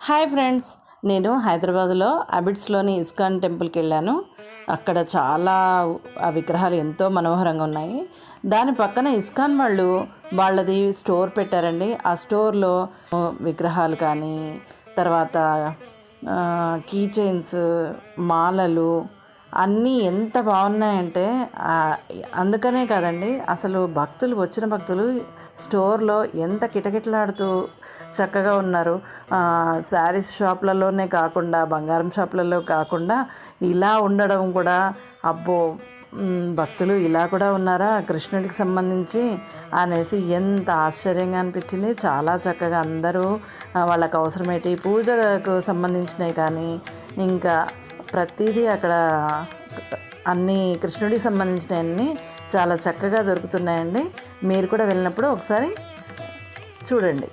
Hi friends నేను హైదరాబాద్లో అబిడ్స్లోని ISKCON టెంపుల్కి వెళ్ళాను. అక్కడ చాలా ఆ విగ్రహాలు ఎంతో మనోహరంగా ఉన్నాయి. దాని పక్కన ఇస్కాన్ వాళ్ళు వాళ్ళది స్టోర్ పెట్టారండి. ఆ స్టోర్లో విగ్రహాలు కానీ తర్వాత కీ చైన్స్ మాలలు అన్నీ ఎంత బాగున్నాయంటే అందుకనే కాదండి అసలు భక్తులు వచ్చిన భక్తులు స్టోర్లో ఎంత కిటకిటలాడుతూ చక్కగా ఉన్నారు. శారీస్ షాప్లలోనే కాకుండా బంగారం షాప్లలో కాకుండా ఇలా ఉండడం కూడా అబ్బో భక్తులు ఇలా కూడా ఉన్నారా? కృష్ణుడికి సంబంధించి అనేసి ఎంత ఆశ్చర్యంగా అనిపించింది. చాలా చక్కగా అందరూ వాళ్ళకు అవసరమేటి? పూజకు సంబంధించినవి కానీ ఇంకా ప్రతిదీ అక్కడ అన్ని కృష్ణుడికి సంబంధించినవన్నీ చాలా చక్కగా దొరుకుతున్నాయండి. మీరు కూడా వెళ్ళినప్పుడు ఒకసారి చూడండి.